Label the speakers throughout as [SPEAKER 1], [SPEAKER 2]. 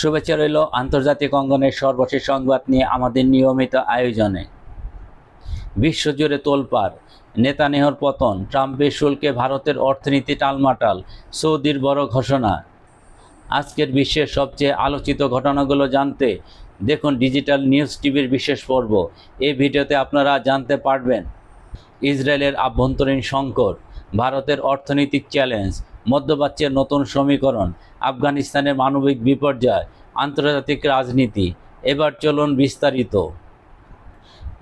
[SPEAKER 1] শুভেচ্ছা রইল আন্তর্জাতিক অঙ্গনের সর্বশেষ সংবাদ নিয়ে আমাদের নিয়মিত আয়োজনে বিশ্বজুড়ে তোলপাড় নেতানেহর পতন ট্রাম্পের শুল্কে ভারতের অর্থনীতি টালমাটাল সৌদির বড় ঘোষণা আজকের বিশ্বের সবচেয়ে আলোচিত ঘটনাগুলো জানতে দেখুন ডিজিটাল নিউজ টিভির বিশেষ পর্ব এই ভিডিওতে আপনারা জানতে পারবেন ইসরায়েলের আভ্যন্তরীণ সংকট ভারতের অর্থনৈতিক চ্যালেঞ্জ মধ্যপ্রাচ্যের নতুন সমীকরণ আফগানিস্তানের মানবিক বিপর্যয় আন্তর্জাতিক রাজনীতি এবার চলুন বিস্তারিত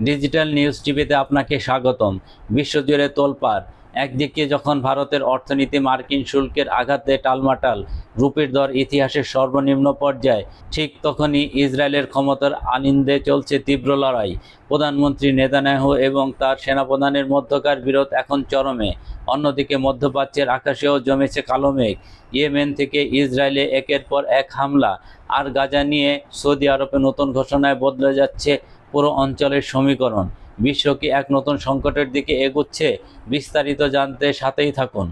[SPEAKER 1] ডিজিটাল নিউজ টিভিতে আপনাকে স্বাগতম বিশ্বজুড়ে তোলপাড় একদিকে যখন ভারতের অর্থনীতি মার্কিন শুল্কের আঘাতে টালমাটাল রুপির দর ইতিহাসের সর্বনিম্ন পর্যায়ে ঠিক তখনই ইসরায়েলের ক্ষমতার আনিন্দে চলছে তীব্র লড়াই প্রধানমন্ত্রী নেতানাহ এবং তার সেনাপ্রধানের মধ্যকার বিরোধ এখন চরমে অন্যদিকে মধ্যপ্রাচ্যের আকাশেও জমেছে কালো মেঘ ইয়েমেন থেকে ইসরায়েলে একের পর এক হামলা আর গাজা নিয়ে সৌদি আরবে নতুন ঘোষণায় বদলে যাচ্ছে পুরো অঞ্চলের সমীকরণ বিশ্ব কি এক নতুন সংকটের দিকে এগুচ্ছে বিস্তারিত জানতে সাথেই থাকুন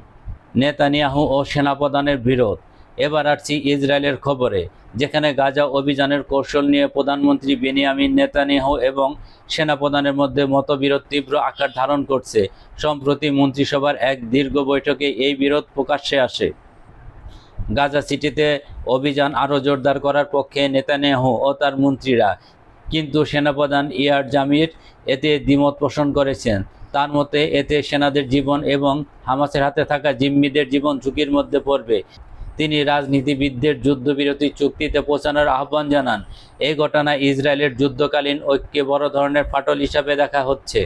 [SPEAKER 1] নেতানিয়াহু ও সেনাপ্রধানের বিরোধ এবার আসছি ইসরায়েলের খবরে যেখানে গাজা অভিযানের কৌশল নিয়ে প্রধানমন্ত্রী বেনিয়ামিন নেতানিয়াহু এবং সেনাপ্রধানের মধ্যে মতবিরোধ তীব্র আকার ধারণ করছে সম্প্রতি মন্ত্রিসভার এক দীর্ঘ বৈঠকে এই বিরোধ প্রকাশ্যে আসে গাজা সিটিতে অভিযান আরও জোরদার করার পক্ষে নেতানিয়াহু ও তার মন্ত্রীরা কিন্তু সেনাপ্রধান ইয়ার জামির এতে দ্বিমত পোষণ করেছেন তার মতে এতে সেনাদের জীবন এবং হামাসের হাতে থাকা জিম্মিদের জীবন ঝুঁকির মধ্যে পড়বে তিনি রাজনীতিবিদদের যুদ্ধবিরতি চুক্তিতে পৌঁছানোর আহ্বান জানান এই ঘটনা ইসরায়েলের যুদ্ধকালীন ঐক্যে বড় ধরনের ফাটল হিসাবে দেখা হচ্ছে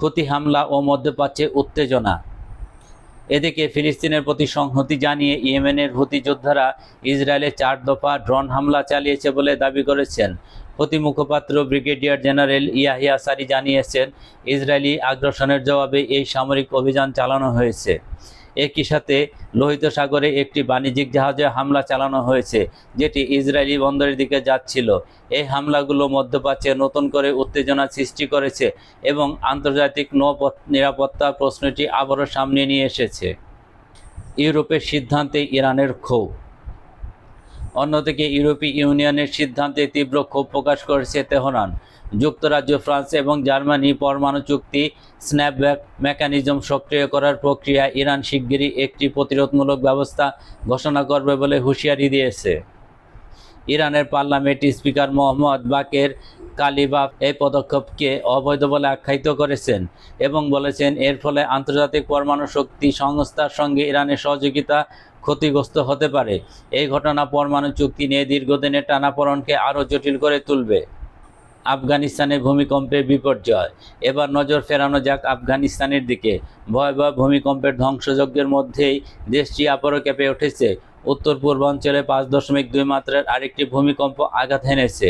[SPEAKER 1] ক্ষতি হামলা ও মধ্যপ্রাচ্যে উত্তেজনা এদিকে ফিলিস্তিনের প্রতি সংহতি জানিয়ে ইয়েমেনের হুতি যোদ্ধারা ইসরায়েলে চার দফা ড্রোন হামলা চালিয়েছে বলে দাবি করেছেন প্রতি মুখপাত্র ব্রিগেডিয়ার জেনারেল ইয়াহিয়া সারি জানিয়েছেন ইসরায়েলি আগ্রাসনের জবাবে এই সামরিক অভিযান চালানো হয়েছে একই সাথে লোহিত সাগরে একটি বাণিজ্যিক জাহাজে হামলা চালানো হয়েছে যেটি ইসরায়েলি বন্দরের দিকে যাচ্ছিল এই হামলাগুলো মধ্যপ্রাচ্যে নতুন করে উত্তেজনা সৃষ্টি করেছে এবং আন্তর্জাতিক নৌ নিরাপত্তা প্রশ্নটি আবারও সামনে নিয়ে এসেছে ইউরোপের সিদ্ধান্তে ইরানের ক্ষোভ অন্যদিকে ইউরোপীয় ইউনিয়নের সিদ্ধান্তে তীব্র ক্ষোভ প্রকাশ করেছে তেহরান যুক্তরাজ্য ফ্রান্স এবং জার্মানি পরমাণু চুক্তি স্ন্যাপব্যাক মেকানিজম সক্রিয় করার প্রক্রিয়া ইরান শিগগিরই একটি প্রতিরোধমূলক ব্যবস্থা ঘোষণা করবে বলে হুঁশিয়ারি দিয়েছে ইরানের parliament speaker Mohammad Bagher Qalibaf এই পদক্ষেপকে অবৈধ বলে আখ্যায়িত করেছেন এবং বলেছেন এর ফলে আন্তর্জাতিক পরমাণু শক্তি সংস্থার সঙ্গে ইরানের সহযোগিতা ক্ষতিগ্রস্ত হতে পারে এই ঘটনা পরমাণু চুক্তি নিয়ে দীর্ঘদিনের টানাপড়নকে আরও জটিল করে তুলবে আফগানিস্তানে ভূমিকম্পের বিপর্যয় এবার নজর ফেরানো যাক আফগানিস্তানের দিকে ভয়াবহ ভূমিকম্পের ধ্বংসযজ্ঞের মধ্যেই দেশটি আবারও কেঁপে উঠেছে উত্তর পূর্বাঞ্চলে পাঁচ দশমিক দুই মাত্রার আরেকটি ভূমিকম্প আঘাত হেনেছে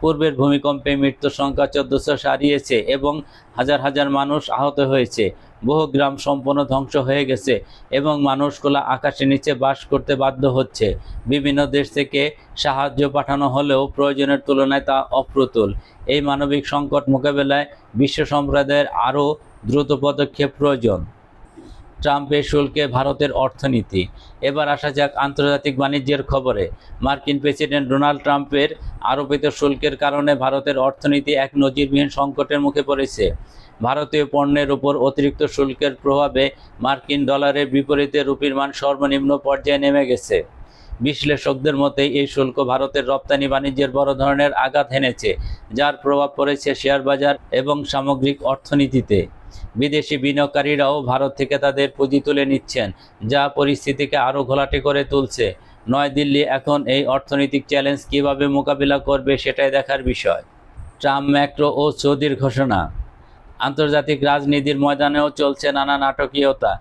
[SPEAKER 1] পূর্বের ভূমিকম্পে মৃত্যুর সংখ্যা চোদ্দশো সারিয়েছে এবং হাজার হাজার মানুষ আহত হয়েছে বহু গ্রাম সম্পূর্ণ ধ্বংস হয়ে গেছে এবং মানুষ খোলা আকাশের নিচে বাস করতে বাধ্য হচ্ছে বিভিন্ন দেশ থেকে সাহায্য পাঠানো হলেও প্রয়োজনের তুলনায় তা অপ্রতুল এই মানবিক সংকট মোকাবেলায় বিশ্ব সম্প্রদায়ের আরও দ্রুত পদক্ষেপ প্রয়োজন ট্রাম্পের শুল্কে ভারতের অর্থনীতি এবার আসা যাক আন্তর্জাতিক বাণিজ্যের খবরে মার্কিন প্রেসিডেন্ট ডোনাল্ড ট্রাম্পের আরোপিত শুল্কের কারণে ভারতের অর্থনীতি এক নজিরবিহীন সংকটের মুখে পড়েছে ভারতীয় পণ্যের উপর অতিরিক্ত শুল্কের প্রভাবে মার্কিন ডলারের বিপরীতে রুপির মান সর্বনিম্ন পর্যায়ে নেমে গেছে বিশ্লেষকদের মতে এই শুল্ক ভারতের রপ্তানি বাণিজ্যের বড় ধরনের আঘাত হেনেছে যার প্রভাব পড়েছে শেয়ার বাজার এবং সামগ্রিক অর্থনীতিতে বিদেশি বিনিয়োগকারীরাও ভারত থেকে তাদের পুঁজি তুলে নিচ্ছেন যা পরিস্থিতিকে আরও ঘোলাটে করে তুলছে নয়াদিল্লি এখন এই অর্থনৈতিক চ্যালেঞ্জ কিভাবে মোকাবিলা করবে সেটাই দেখার বিষয় ট্রাম্প ম্যাক্রো ও সৌদির ঘোষণা আন্তর্জাতিক রাজনীতির ময়দানেও চলছে নানা নাটকীয়তা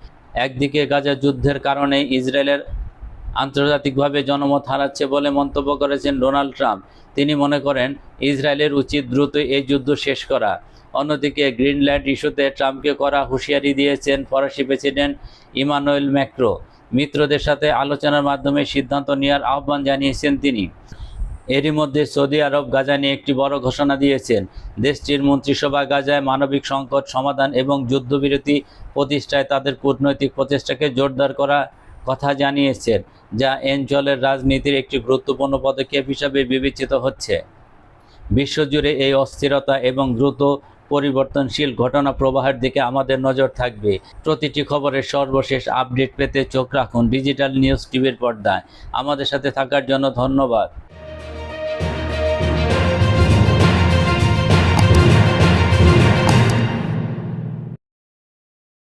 [SPEAKER 1] একদিকে গাজা যুদ্ধের কারণে ইসরায়েলের আন্তর্জাতিকভাবে জনমত হারাচ্ছে বলে মন্তব্য করেছেন ডোনাল্ড ট্রাম্প তিনি মনে করেন ইসরায়েলের উচিত দ্রুত এই যুদ্ধ শেষ করা অন্যদিকে গ্রিনল্যান্ড ইস্যুতে ট্রাম্পকে করা হুঁশিয়ারি দিয়েছেন ফরাসি প্রেসিডেন্ট ইমানুয়েল ম্যাক্রো মিত্রদের সাথে আলোচনার মাধ্যমে সিদ্ধান্ত নেওয়ার আহ্বান জানিয়েছেন তিনি এরই মধ্যে সৌদি আরব গাজা নিয়ে একটি বড় ঘোষণা দিয়েছেন দেশটির মন্ত্রিসভা গাজায় মানবিক সংকট সমাধান এবং যুদ্ধবিরতি প্রতিষ্ঠায় তাদের কূটনৈতিক প্রচেষ্টাকে জোরদার করা কথা জানিয়েছেন যা অঞ্চলের রাজনীতির একটি গুরুত্বপূর্ণ পদক্ষেপ হিসাবে বিবেচিত হচ্ছে বিশ্বজুড়ে এই অস্থিরতা এবং দ্রুত পরিবর্তনশীল ঘটনা প্রবাহের দিকে আমাদের নজর থাকবে প্রতিটি খবরের সর্বশেষ আপডেট পেতে চোখ রাখুন ডিজিটাল নিউজ টিভির পর্দায় আমাদের সাথে থাকার জন্য ধন্যবাদ